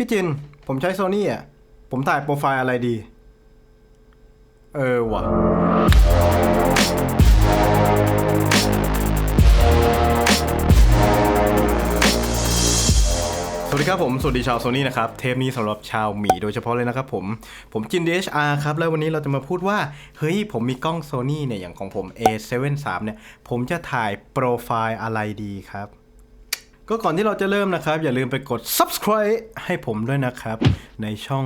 พี่จิน ผมใช้โซนี่อะ ผมถ่ายโปรไฟล์อะไรดี เออว่ะ สวัสดีครับผม สวัสดีชาวโซนี่นะครับ เทปนี้สำหรับชาวหมีโดยเฉพาะเลยนะครับผม ผมจิน DHR ครับ แล้ววันนี้เราจะมาพูดว่า เฮ้ย ผมมีกล้องโซนี่เนี่ย อย่างของผม A73 เนี่ย ผมจะถ่ายโปรไฟล์อะไรดีครับ ก็ก่อนที่เราจะเริ่มนะครับ อย่าลืมไปกด subscribe ให้ผมด้วยนะครับ ในช่อง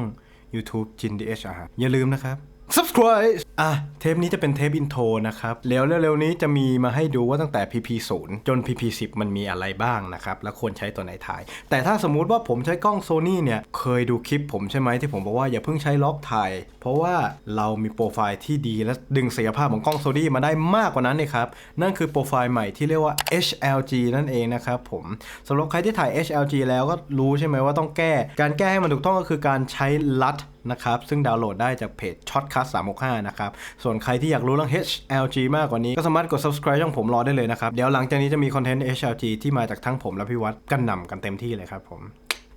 YouTube จินดีเอชอาอย่าลืมนะครับ subscribe อะเทปนี้จะเป็นเทปอินโทรนะครับแล้วเร็วๆนี้จะมีมาให้ดูว่าตั้งแต่ PP 0จน PP 10มันมีอะไรบ้างนะครับ แล้วควรใช้ตัวไหนถ่าย แต่ถ้าสมมุติว่าผมใช้กล้องโซนี่เนี่ย เคยดูคลิปผมใช่ไหมที่ผมบอกว่าอย่าเพิ่งใช้ล็อกถ่าย เพราะว่าเรามีโปรไฟล์ที่ดีและดึงศักยภาพของกล้องโซนี่มาได้มากกว่านั้นเลยครับ นั่นคือโปรไฟล์ใหม่ที่เรียกว่า HLG นั่นเองนะครับผมสำหรับใครที่ถ่าย HLG แล้วก็รู้ใช่ไหมว่าต้องแก้ การแก้ให้มันถูกต้องก็คือการใช้ลัดนะครับซึ่งดาวน์โหลดได้จากเพจ Shotcut 365นะครับส่วนใครที่อยากรู้เรื่อง HLG มากกว่านี้ ก็สามารถกด subscribe ช่องผมรอได้เลยนะครับ เดี๋ยวหลังจากนี้จะมีคอนเทนต์ HLG ที่มาจากทั้งผมและพี่วัดกันนำกันเต็มที่เลยครับผม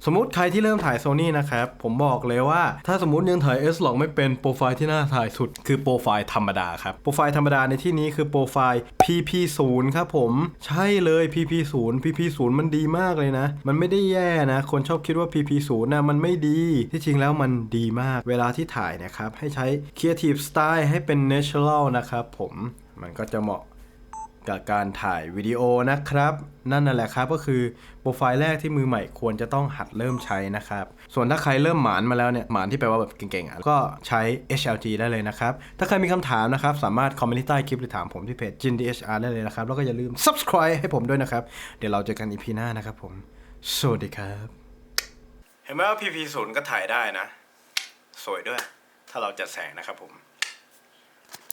สมมติใครที่เริ่มถ่ายโซนี่นะครับ ผมบอกเลยว่าถ้าสมมติยังถ่าย S หลอกไม่เป็นโปรไฟล์ที่น่าถ่ายสุด คือโปรไฟล์ธรรมดาครับ โปรไฟล์ธรรมดาในที่นี้คือโปรไฟล์ PP0 ครับผม ใช่เลย PP0 PP0 มันดีมากเลยนะ มันไม่ได้แย่นะ คนชอบคิดว่า PP0 นะมันไม่ดี ที่จริงแล้วมันดีมาก เวลาที่ถ่ายนะครับ ให้ใช้ Creative Style ให้เป็น Natural นะครับผม มันก็จะเหมาะ กับการถ่ายวิดีโอนะครับ นั่นนั่นแหละครับก็คือโปรไฟล์แรกที่มือใหม่ควรจะต้องหัดเริ่มใช้นะครับ ส่วนถ้าใครเริ่มหมานมาแล้วเนี่ยหมานที่แปลว่าแบบเก่งๆอะก็ใช้ HLG ได้เลยนะครับ ถ้าใครมีคำถามนะครับ สามารถคอมเมนต์ใต้คลิปหรือถามผมที่เพจ Jin DHR ได้เลยนะครับ แล้วก็อย่าลืม subscribe ให้ผมด้วยนะครับ เดี๋ยวเราเจอกัน EP หน้านะครับผมสวัสดีครับ เห็นไหมว่า PP0 ก็ถ่ายได้นะ สวยด้วย ถ้าเราจัดแสงนะครับผม